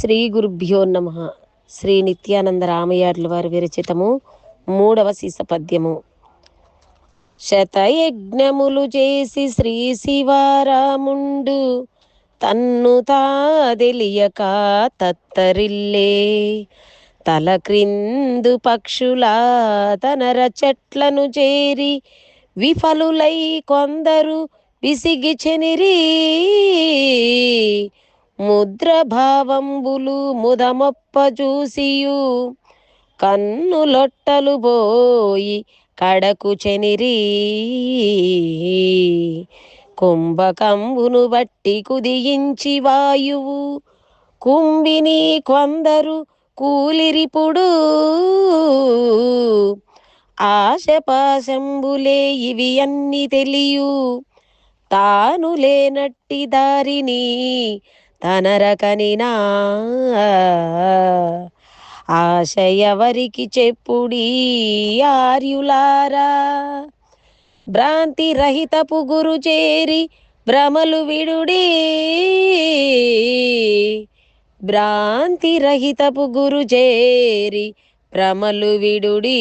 శ్రీ గురుభ్యో నమ. శ్రీ నిత్యానంద రామయార్ల వారి విరచితము మూడవ సీస పద్యము. శతయజ్ఞములు చేసి శ్రీ శివారాముండు తన్ను తాదెలియక తత్తరిల్లే తల క్రిందు పక్షులా తనర చెట్లను చేరి విఫలులై కొందరు విసిగి చెనిరీ. ముద్రభావంబులు ముదమొప్ప చూసియు. కన్నులొట్టలు పోయి కడకు చెనిరి. కుంభకంబును బట్టి కుదియించి వాయువు. కుంభిని కొందరు కూలిరిపుడు. ఆశపాశంబులే ఇవి అన్ని తెలియు. తాను లేనట్టి దారిని తనరకనినా. ఆశ ఎవరికి చెప్పుడి ఆర్యులారా. భ్రాంతి రహితపు గురు చేరి భ్రమలు విడుడి. భ్రాంతి రహితపు గురు చేరి భ్రమలు విడుడి.